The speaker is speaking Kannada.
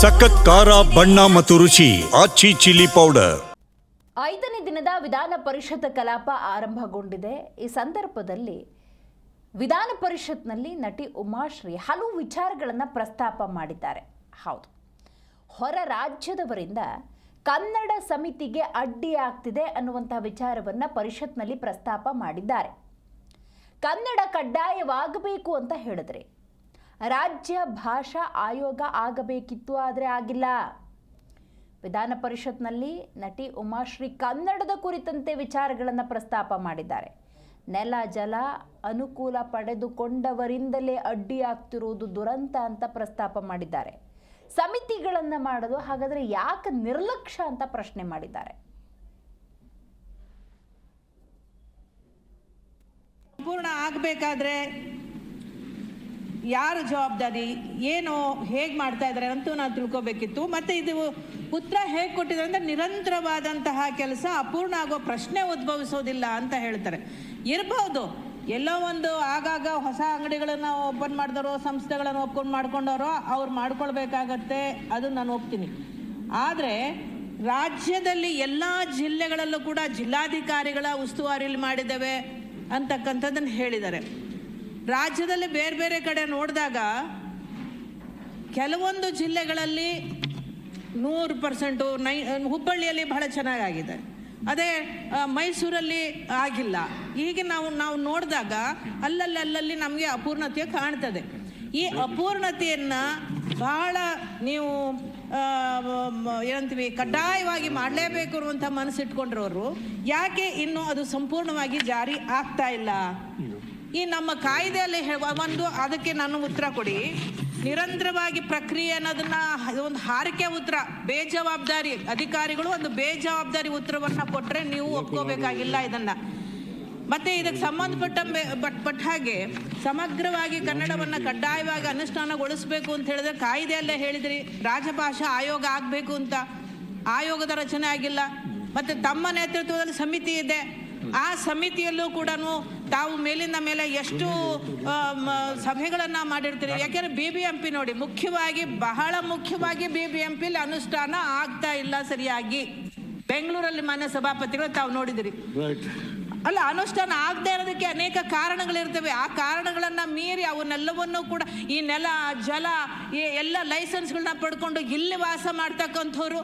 ಸಖತ್ ಖಾರ, ಬಣ್ಣ ಮತ್ತು ರುಚಿ ಆಚಿ ಚಿಲ್ಲಿ ಪೌಡರ್. ಐದನೇ ದಿನದ ವಿಧಾನ ಪರಿಷತ್ ಕಲಾಪ ಆರಂಭಗೊಂಡಿದೆ. ಈ ಸಂದರ್ಭದಲ್ಲಿ ವಿಧಾನ ಪರಿಷತ್ನಲ್ಲಿ ನಟಿ ಉಮಾಶ್ರೀ ಹಲವು ವಿಚಾರಗಳನ್ನು ಪ್ರಸ್ತಾಪ ಮಾಡಿದ್ದಾರೆ. ಹೌದು. ಹೊರ ರಾಜ್ಯದವರಿಂದ ಕನ್ನಡ ಸಮಿತಿಗೆ ಅಡ್ಡಿಯಾಗ್ತಿದೆ ಅನ್ನುವಂಥ ವಿಚಾರವನ್ನು ಪರಿಷತ್ನಲ್ಲಿ ಪ್ರಸ್ತಾಪ ಮಾಡಿದ್ದಾರೆ. ಕನ್ನಡ ಕಡ್ಡಾಯವಾಗಬೇಕು ಅಂತ ಹೇಳಿದ್ರಿ ರಾಜ್ಯ ಭಾಷಾ ಆಯೋಗ ಆಗಬೇಕಿತ್ತು, ಆದರೆ ಆಗಿಲ್ಲ. ವಿಧಾನ ಪರಿಷತ್ನಲ್ಲಿ ನಟಿ ಉಮಾಶ್ರೀ ಕನ್ನಡದ ಕುರಿತಂತೆ ವಿಚಾರಗಳನ್ನು ಪ್ರಸ್ತಾಪ ಮಾಡಿದ್ದಾರೆ. ನೆಲ, ಜಲ, ಅನುಕೂಲ ಪಡೆದುಕೊಂಡವರಿಂದಲೇ ಅಡ್ಡಿಯಾಗ್ತಿರುವುದು ದುರಂತ ಅಂತ ಪ್ರಸ್ತಾಪ ಮಾಡಿದ್ದಾರೆ. ಸಮಿತಿಗಳನ್ನು ಮಾಡೋದು ಹಾಗಾದರೆ ಯಾಕೆ ನಿರ್ಲಕ್ಷ್ಯ ಅಂತ ಪ್ರಶ್ನೆ ಮಾಡಿದ್ದಾರೆ. ಸಂಪೂರ್ಣ ಆಗಬೇಕಾದ್ರೆ ಯಾರ ಜವಾಬ್ದಾರಿ, ಏನು ಹೇಗೆ ಮಾಡ್ತಾ ಇದ್ದಾರೆ ಅಂತೂ ನಾವು ತಿಳ್ಕೊಬೇಕಿತ್ತು. ಮತ್ತು ಇದು ಉತ್ತರ ಹೇಗೆ ಕೊಟ್ಟಿದ್ದಾರೆ ಅಂದರೆ ನಿರಂತರವಾದಂತಹ ಕೆಲಸ ಅಪೂರ್ಣ ಆಗೋ ಪ್ರಶ್ನೆ ಉದ್ಭವಿಸೋದಿಲ್ಲ ಅಂತ ಹೇಳ್ತಾರೆ. ಇರಬಹುದು ಎಲ್ಲೋ ಒಂದು ಆಗಾಗ ಹೊಸ ಅಂಗಡಿಗಳನ್ನು ಓಪನ್ ಮಾಡಿದವರು ಸಂಸ್ಥೆಗಳನ್ನು ಒಪ್ಕೊಂಡು ಮಾಡ್ಕೊಂಡವರೋ ಅವ್ರು ಮಾಡ್ಕೊಳ್ಬೇಕಾಗತ್ತೆ, ಅದು ನಾನು ಒಪ್ತೀನಿ ಆದರೆ, ರಾಜ್ಯದಲ್ಲಿ ಎಲ್ಲ ಜಿಲ್ಲೆಗಳಲ್ಲೂ ಕೂಡ ಜಿಲ್ಲಾಧಿಕಾರಿಗಳ ಉಸ್ತುವಾರಿಲಿ ಮಾಡಿದ್ದೇವೆ ಅಂತಕ್ಕಂಥದ್ದನ್ನು ಹೇಳಿದ್ದಾರೆ. ರಾಜ್ಯದಲ್ಲಿ ಬೇರೆ ಬೇರೆ ಕಡೆ ನೋಡಿದಾಗ ಕೆಲವೊಂದು ಜಿಲ್ಲೆಗಳಲ್ಲಿ ನೂರು ಪರ್ಸೆಂಟು ನೈ, ಹುಬ್ಬಳ್ಳಿಯಲ್ಲಿ ಬಹಳ ಚೆನ್ನಾಗಾಗಿದೆ. ಅದೇ ಮೈಸೂರಲ್ಲಿ ಆಗಿಲ್ಲ. ಹೀಗೆ ನಾವು ನಾವು ನೋಡಿದಾಗ ಅಲ್ಲಲ್ಲಿ ಅಲ್ಲಲ್ಲಿ ನಮಗೆ ಅಪೂರ್ಣತೆ ಕಾಣ್ತದೆ. ಈ ಅಪೂರ್ಣತೆಯನ್ನು ಬಹಳ ನೀವು ಏನಂತೀವಿ, ಕಡ್ಡಾಯವಾಗಿ ಮಾಡಲೇಬೇಕು ಅನ್ನುವಂಥ ಮನಸ್ಸಿಟ್ಕೊಂಡಿರೋರು ಯಾಕೆ ಇನ್ನೂ ಅದು ಸಂಪೂರ್ಣವಾಗಿ ಜಾರಿ ಆಗ್ತಾ ಇಲ್ಲ? ಈ ನಮ್ಮ ಕಾಯ್ದೆಯಲ್ಲಿ ಒಂದು, ಅದಕ್ಕೆ ನಾನು ಉತ್ತರ ಕೊಡಿ. ನಿರಂತರವಾಗಿ ಪ್ರಕ್ರಿಯೆ ಅನ್ನೋದನ್ನ ಒಂದು ಹಾರಿಕೆ ಉತ್ತರ, ಬೇಜವಾಬ್ದಾರಿ, ಅಧಿಕಾರಿಗಳು ಒಂದು ಬೇಜವಾಬ್ದಾರಿ ಉತ್ತರವನ್ನ ಕೊಟ್ರೆ ನೀವು ಒಪ್ಕೋಬೇಕಾಗಿಲ್ಲ ಇದನ್ನ. ಮತ್ತೆ ಇದಕ್ಕೆ ಸಂಬಂಧಪಟ್ಟ ಪಟ್ಟ ಹಾಗೆ, ಸಮಗ್ರವಾಗಿ ಕನ್ನಡವನ್ನ ಕಡ್ಡಾಯವಾಗಿ ಅನುಷ್ಠಾನಗೊಳಿಸಬೇಕು ಅಂತ ಹೇಳಿದ್ರೆ ಕಾಯ್ದೆಯಲ್ಲೇ ಹೇಳಿದ್ರಿ, ರಾಜಭಾಷಾ ಆಯೋಗ ಆಗಬೇಕು ಅಂತ. ಆಯೋಗದ ರಚನೆ ಆಗಿಲ್ಲ. ಮತ್ತೆ ತಮ್ಮ ನೇತೃತ್ವದಲ್ಲಿ ಸಮಿತಿ ಇದೆ. ಆ ಸಮಿತಿಯಲ್ಲೂ ಕೂಡ ತಾವು ಮೇಲಿಂದ ಮೇಲೆ ಎಷ್ಟು ಸಭೆಗಳನ್ನು ಮಾಡಿರ್ತೀರಿ. ಯಾಕೆಂದ್ರೆ ಬಿ ಬಿ ಎಂ ಪಿ ನೋಡಿ ಮುಖ್ಯವಾಗಿ ಬಹಳ ಮುಖ್ಯವಾಗಿ ಬಿ ಬಿ ಎಂ ಪಿಲಿ ಅನುಷ್ಠಾನ ಆಗ್ತಾ ಇಲ್ಲ ಸರಿಯಾಗಿ. ಬೆಂಗಳೂರಲ್ಲಿ ಮಾನ್ಯ ಸಭಾಪತಿಗಳು ತಾವು ನೋಡಿದಿರಿ. ಅಲ್ಲ ಅನುಷ್ಠಾನ ಆಗದೆ ಇರೋದಕ್ಕೆ ಅನೇಕ ಕಾರಣಗಳಿರ್ತವೆ. ಆ ಕಾರಣಗಳನ್ನು ಮೀರಿ ಅವನ್ನೆಲ್ಲವನ್ನೂ ಕೂಡ ಈ ನೆಲ ಜಲ ಈ ಎಲ್ಲ ಲೈಸೆನ್ಸ್ಗಳನ್ನ ಪಡ್ಕೊಂಡು ಇಲ್ಲಿ ವಾಸ ಮಾಡ್ತಕ್ಕಂಥವ್ರು